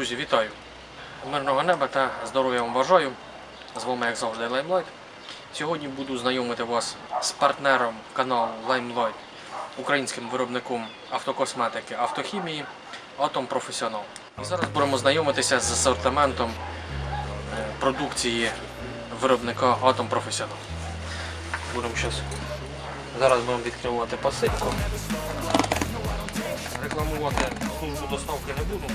Друзі, вітаю! Мирного неба та здоров'я вам бажаю. З вами, як завжди, Limelight. Сьогодні буду знайомити вас з партнером каналу Limelight, українським виробником автокосметики, автохімії Atom Professional. І зараз будемо знайомитися з асортиментом е, продукції виробника Atom Professional. Будемо щас... Зараз будемо відкривати посилку. Рекламувати службу доставки не буду.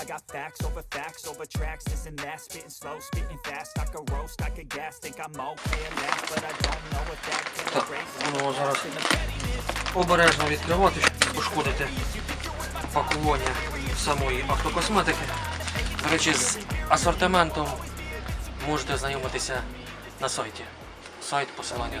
I got facts over facts over tracks This and that, spitting slow, spitting fast. I could roast, I could gas, think I'm okay at last But I don't know if that can erase будемо зараз обережно відкривати, щоб пошкодити пакування самої автокосметики. До речі, з асортиментом можете знайомитися на сайті. Сайт посилання.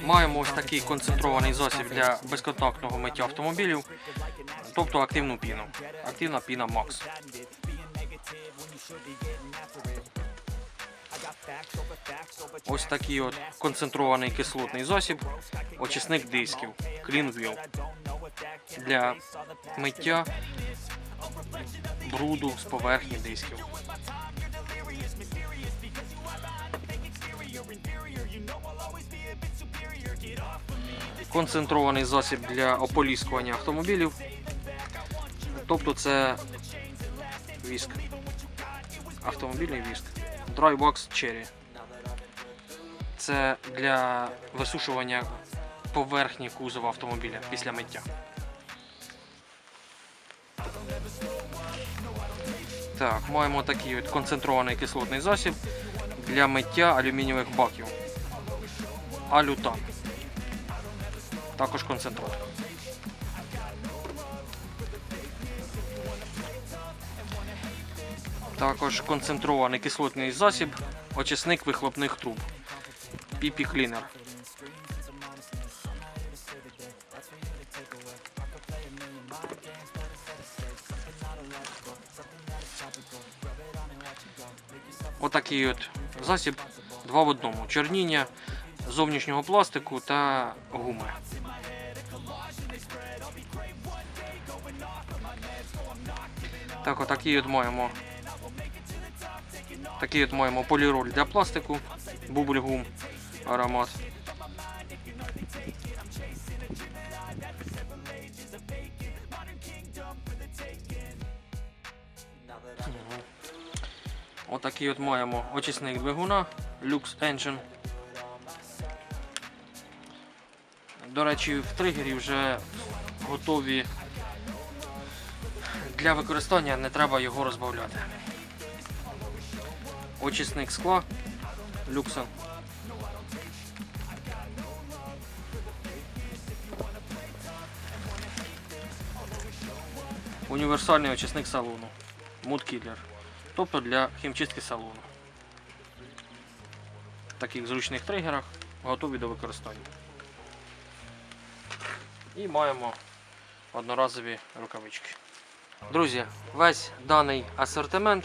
Маємо ось такий концентрований засіб для безконтактного миття автомобілів, тобто активну піну. Активна піна Макс. Ось такий от концентрований кислотний засіб, очисник дисків Clean для миття бруду з поверхні дисків. Концентрований засіб для ополіскування автомобілів. Тобто це віск. Автомобільний віск. Dry Wax Cherry. Це для висушування поверхні кузова автомобіля після миття. Так, маємо такий от концентрований кислотний засіб для миття алюмінієвих баків. Алютан. Також концентрат. Також концентрований кислотний засіб, очисник вихлопних труб. PP Cleaner. Отакий от засіб два в одному. Чорніння зовнішнього пластику та гуми. Так, отакий от маємо. Такий от маємо поліроль для пластику, бубль гум аромат. Отакий от маємо очисник двигуна Lux Engine. До речі, в тригері вже готові для використання, не треба його розбавляти. Очисник скла Люксен. Універсальний очисник салону. Мудкіллер. Тобто для хімчистки салону. В таких зручних тригерах готові до використання. І маємо одноразові рукавички. Друзі, весь даний асортимент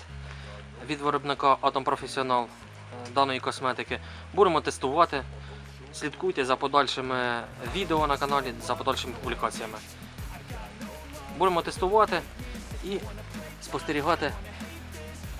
від виробника Atom Professional е, даної косметики будемо тестувати. Слідкуйте за подальшими відео на каналі, за подальшими публікаціями. Будемо тестувати і спостерігати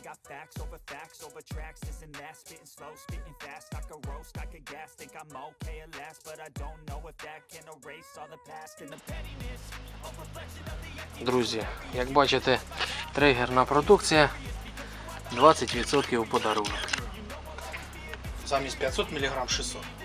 I got facts over facts over tracks, this and that. Spitting slow, spitting fast. I could roast, I could gas. Think I'm okay at last, but I don't know if that can erase all the past and the pettiness. Друзі, як бачите, тригерна продукція 20% у подарунок. Замість 500 мг 600.